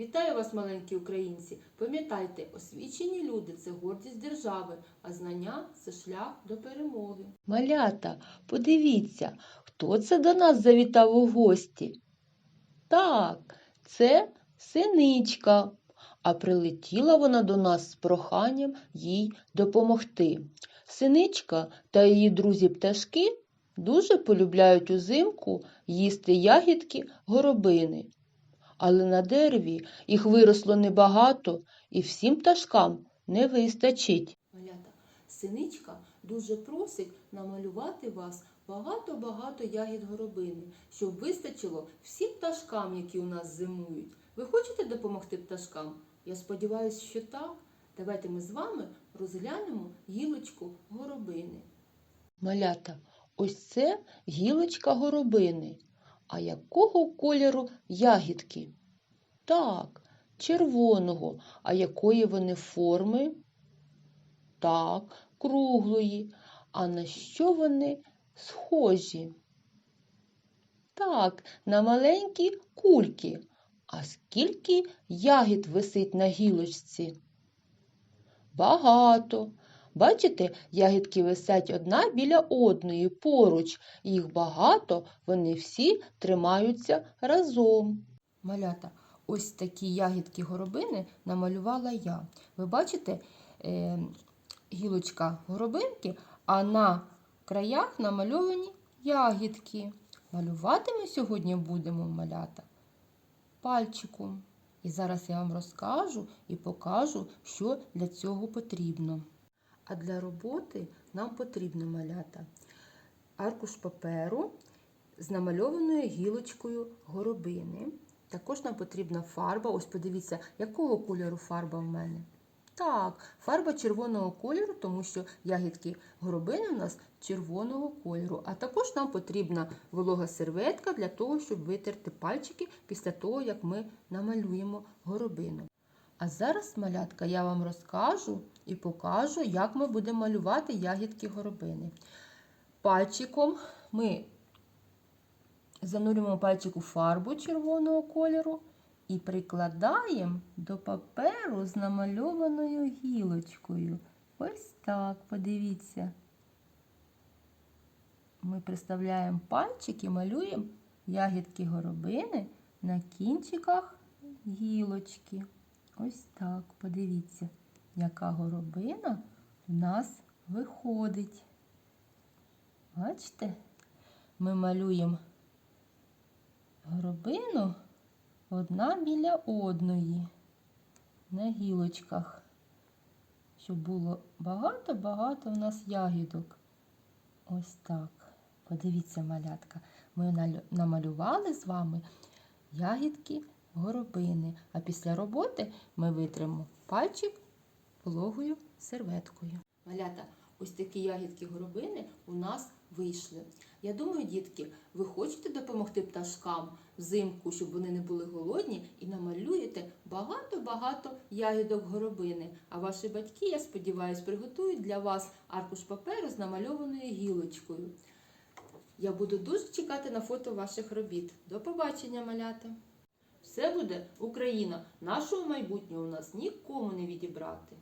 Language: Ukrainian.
Вітаю вас, маленькі українці! Пам'ятайте, освічені люди це гордість держави, а знання це шлях до перемоги. Малята, подивіться, хто це до нас завітав у гості? Так, це синичка, а прилетіла вона до нас з проханням їй допомогти. Синичка та її друзі-пташки дуже полюбляють узимку їсти ягідки горобини. Але на дереві їх виросло небагато і всім пташкам не вистачить. Малята, синичка дуже просить намалювати вас багато-багато ягід горобини, щоб вистачило всім пташкам, які у нас зимують. Ви хочете допомогти пташкам? Я сподіваюся, що так. Давайте ми з вами розглянемо гілочку горобини. Малята, ось це гілочка горобини. А якого кольору ягідки? Так, червоного. А якої вони форми? Так, круглої. А на що вони схожі? Так, на маленькі кульки. А скільки ягід висить на гілочці? Багато. Бачите, ягідки висять одна біля одної поруч. Їх багато, вони всі тримаються разом. Малята, ось такі ягідки горобини намалювала я. Ви бачите е, гілочка горобинки, а на краях намальовані ягідки. Малювати ми сьогодні будемо малята пальчиком. І зараз я вам розкажу і покажу, що для цього потрібно. А для роботи нам потрібно малята аркуш паперу з намальованою гілочкою горобини. Також нам потрібна фарба. Ось подивіться, якого кольору фарба в мене. Так, фарба червоного кольору, тому що ягідки горобини у нас червоного кольору. А також нам потрібна волога серветка для того, щоб витерти пальчики після того, як ми намалюємо горобину. А зараз, малятка, я вам розкажу і покажу, як ми будемо малювати ягідки горобини. Пальчиком ми занурюємо пальчик у фарбу червоного кольору і прикладаємо до паперу з намальованою гілочкою. Ось так, подивіться. Ми приставляємо пальчик і малюємо ягідки горобини на кінчиках гілочки. Ось так, подивіться, яка горобина в нас виходить. Бачите? Ми малюємо горобину одна біля одної на гілочках, щоб було багато-багато в нас ягідок. Ось так. Подивіться, малятка. Ми намалювали з вами ягідки горобини. А після роботи ми витримо пальчик вологою серветкою. Малята, ось такі ягідки горобини у нас вийшли. Я думаю, дітки, ви хочете допомогти пташкам взимку, щоб вони не були голодні, і намалюєте багато-багато ягідок горобини. А ваші батьки, я сподіваюся, приготують для вас аркуш паперу з намальованою гілочкою. Я буду дуже чекати на фото ваших робіт. До побачення, малята! Все буде Україна. Нашого майбутнього у нас нікому не відібрати.